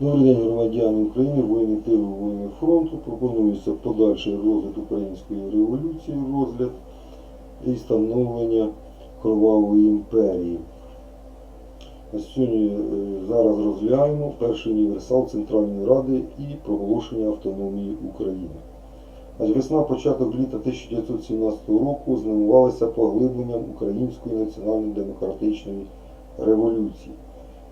Добрий день, громадяни України, воїни тилу, воїни фронту. Пропонується подальший розгляд української революції, розгляд і становлення кровавої імперії. А Сьогодні е, зараз розглянемо перший універсал Центральної Ради і проголошення автономії України. Весна, початок літа 1917 року знаменувалися поглибленням української національно-демократичної революції.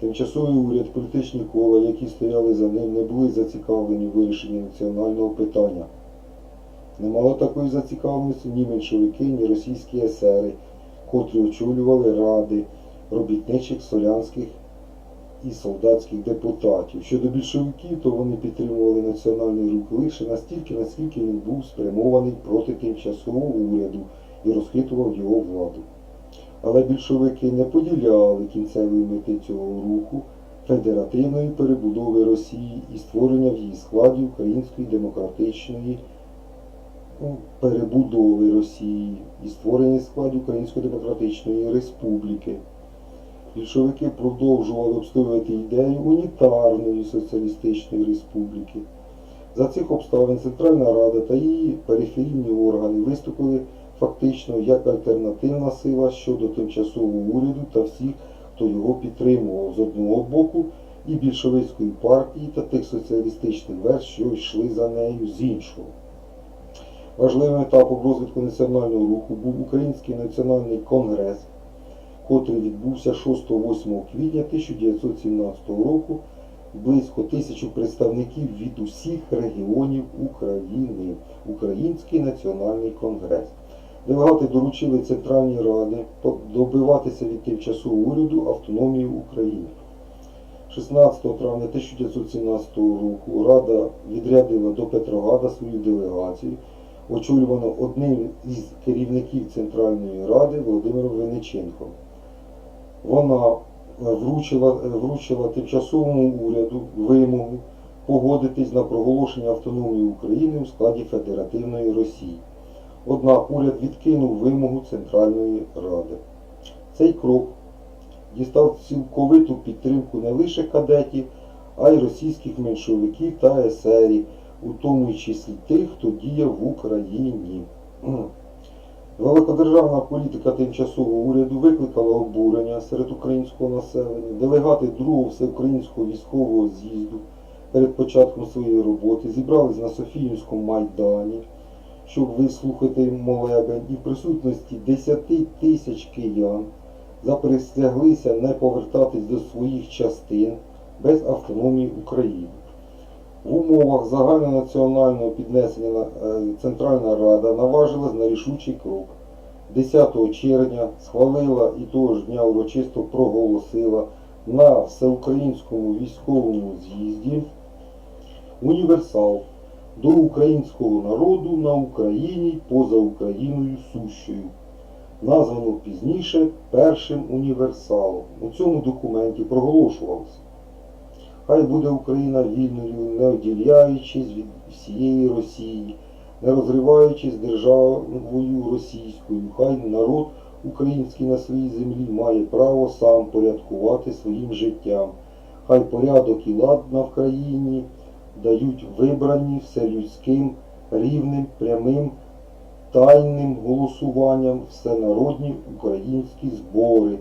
Тимчасовий уряд, політичні кола, які стояли за ним, не були зацікавлені в вирішенні національного питання. Не мало такої зацікавленості ні меншовики, ні російські есери, котрі очолювали ради робітничих, солянських і солдатських депутатів. Щодо більшовиків, то вони підтримували національний рух лише настільки, наскільки він був спрямований проти тимчасового уряду і розхитував його владу. Але більшовики не поділяли кінцевої мети цього руху федеративної перебудови Росії і створення в її складі Української демократичної ну, перебудови Росії і створення в складі Української демократичної республіки. Більшовики продовжували обстоювати ідею унітарної соціалістичної республіки. За цих обставин Центральна Рада та її периферійні органи виступили фактично як альтернативна сила щодо тимчасового уряду та всіх, хто його підтримував з одного боку, і більшовицької партії та тих соціалістичних верст, що йшли за нею з іншого. Важливим етапом розвитку національного руху був Український національний конгрес, котрий відбувся 6-8 квітня 1917 року. Близько тисячу представників від усіх регіонів України. Український національний конгрес. Делегати доручили Центральній Раді добиватися від тимчасового уряду автономії України. 16 травня 1917 року Рада відрядила до Петрограда свою делегацію, очолювану одним із керівників Центральної Ради Володимиром Вениченком. Вона вручила, вручила тимчасовому уряду вимогу погодитись на проголошення автономії України у складі Федеративної Росії. Однак уряд відкинув вимогу Центральної Ради. Цей крок дістав цілковиту підтримку не лише кадетів, а й російських меншовиків та есерів, у тому числі тих, хто діяв в Україні. Великодержавна політика тимчасового уряду викликала обурення серед українського населення. Делегати другого всеукраїнського військового з'їзду перед початком своєї роботи зібрались на Софіївському майдані, щоб вислухати молебень, і в присутності 10 тисяч киян заприсяглися не повертатись до своїх частин без автономії України. В умовах загальнонаціонального піднесення е, Центральна Рада наважилась на рішучий крок. 10 червня схвалила і того ж дня урочисто проголосила на всеукраїнському військовому з'їзді універсал до українського народу на Україні поза Україною сущою, названо пізніше першим універсалом. У цьому документі проголошувалося. Хай буде Україна вільною, не оділяючись від всієї Росії, не розриваючись державою російською. Хай народ український на своїй землі має право сам порядкувати своїм життям. Хай порядок і лад на Вкраїні дають вибрані вселюдським, рівним, прямим, тайним голосуванням всенародні українські збори.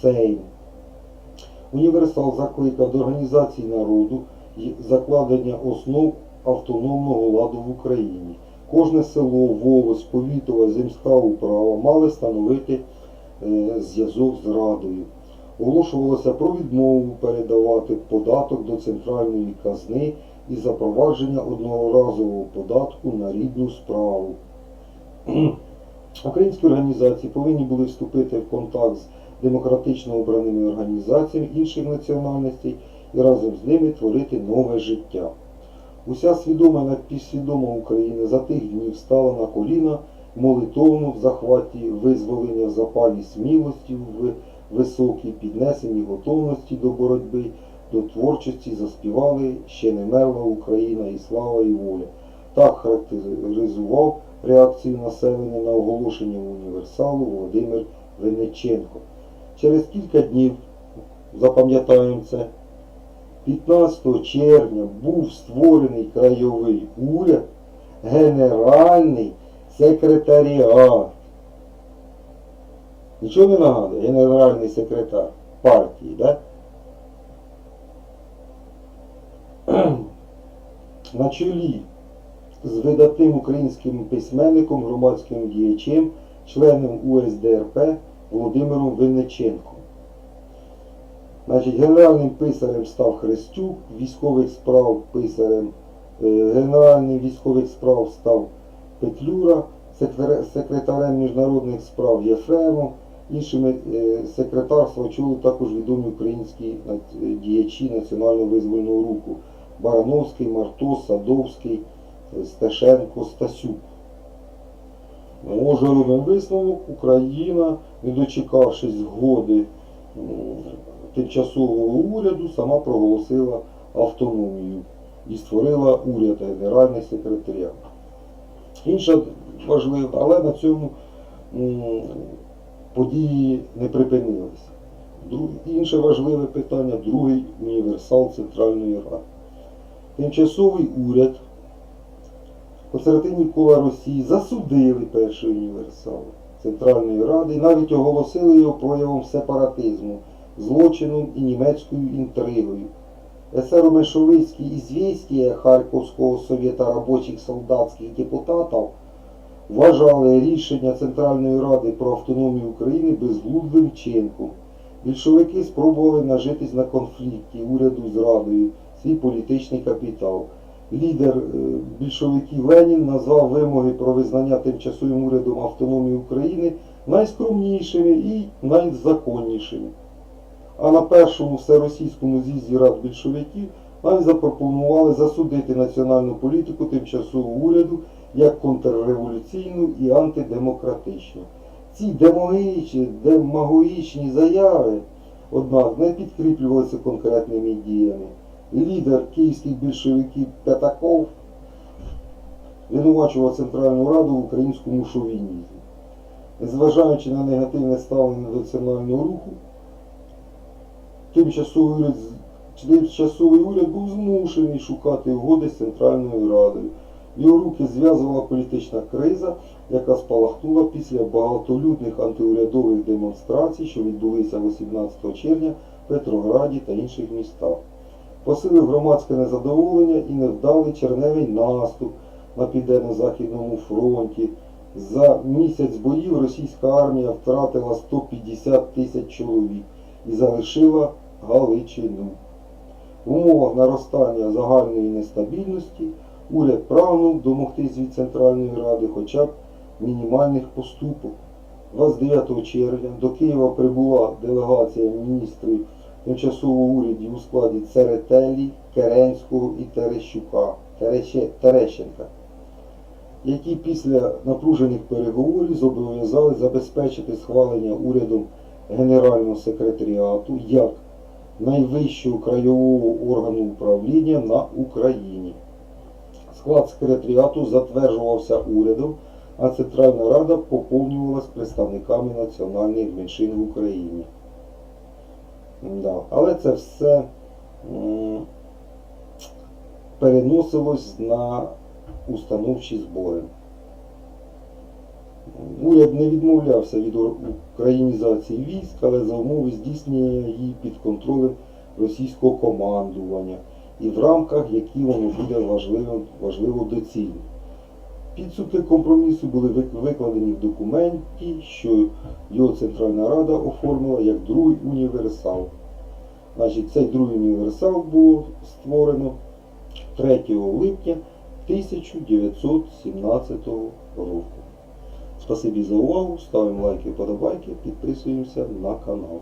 Сейм. Універсал закликав до організації народу і закладення основ автономного ладу в Україні. Кожне село, волос, повітова, земська управа мали становити е, зв'язок з Радою. Оголошувалося про відмову передавати податок до центральної казни і запровадження одноразового податку на рідну справу. Українські організації повинні були вступити в контакт з демократично обраними організаціями інших національностей і разом з ними творити нове життя. Уся свідома напівсвідома Україна за тих днів стала на коліна молитовно в захваті визволення в запалі смілості, в високій піднесеній готовності до боротьби, до творчості заспівали ще не мерла Україна і слава і воля. Так характеризував реакцію населення на оголошення універсалу Володимир Винниченко. Через кілька днів, запам'ятаємо це, 15 червня був створений краєвий уряд, генеральний секретаріат. Нічого не нагадує, генеральний секретар партії, да? На чолі з видатним українським письменником, громадським діячем, членом УСДРП Володимиром Винниченком. Значить, генеральним писарем став Христюк, військових справ писарем, е, генеральним військових справ став Петлюра, секретарем міжнародних справ Єфремов, іншими е, секретарства очолили також відомі українські е, діячі національного визвольного руху Барановський, Мартос, Садовський, Стешенко, Стасюк. Може робимо висновок, Україна, не дочекавшись згоди тимчасового уряду, сама проголосила автономію і створила уряд, генеральний секретаріат. Інша важлива, але на цьому події не припинилися. Інше важливе питання, другий універсал Центральної Ради. Тимчасовий уряд консервативні кола Росії засудили перший універсал Центральної Ради і навіть оголосили його проявом сепаратизму, злочином і німецькою інтригою. Эсеро-меншевистские известия Харківського совєта робочих солдатських депутатів вважали рішення Центральної Ради про автономію України безглуздим вчинком. Більшовики спробували нажитись на конфлікті уряду з Радою, свій політичний капітал. Лідер е, більшовиків Ленін назвав вимоги про визнання тимчасовим урядом автономії України найскромнішими і найзаконнішими. А на першому всеросійському з'їзді рад більшовиків навіть запропонували засудити національну політику тимчасового уряду як контрреволюційну і антидемократичну. Ці демагогічні заяви, однак, не підкріплювалися конкретними діями. Лідер київських більшовиків П'ятаков звинувачував Центральну Раду в українському шовінізмі. Незважаючи на негативне ставлення до національного руху, тимчасовий уряд, тимчасовий уряд був змушений шукати угоди з Центральною Радою. Його руки зв'язувала політична криза, яка спалахнула після багатолюдних антиурядових демонстрацій, що відбулися 18 червня в Петрограді та інших містах. Посилив громадське незадоволення і невдалий черневий наступ на південно-західному фронті. За місяць боїв російська армія втратила 150 тисяч чоловік і залишила Галичину. В умовах наростання загальної нестабільності уряд прагнув домогтись від Центральної Ради хоча б мінімальних поступок. 29 червня до Києва прибула делегація міністрів тимчасового урядів у складі Церетелі, Керенського і Терещука, Тереще- Терещенка, які після напружених переговорів зобов'язали забезпечити схвалення урядом Генерального секретаріату як найвищого краєвого органу управління на Україні. Склад секретаріату затверджувався урядом, а Центральна Рада поповнювалась представниками національних меншин в Україні. Да. Але це все переносилось на установчі збори. Уряд не відмовлявся від українізації військ, але за умови здійснення її під контролем російського командування і в рамках, які воно буде важливо, важливо доцільно. Підсумки компромісу були викладені в документі, що його Центральна Рада оформила як другий універсал. Значить, цей другий універсал було створено 3 липня 1917 року. Спасибі за увагу, ставимо лайки, подобайки, підписуємося на канал.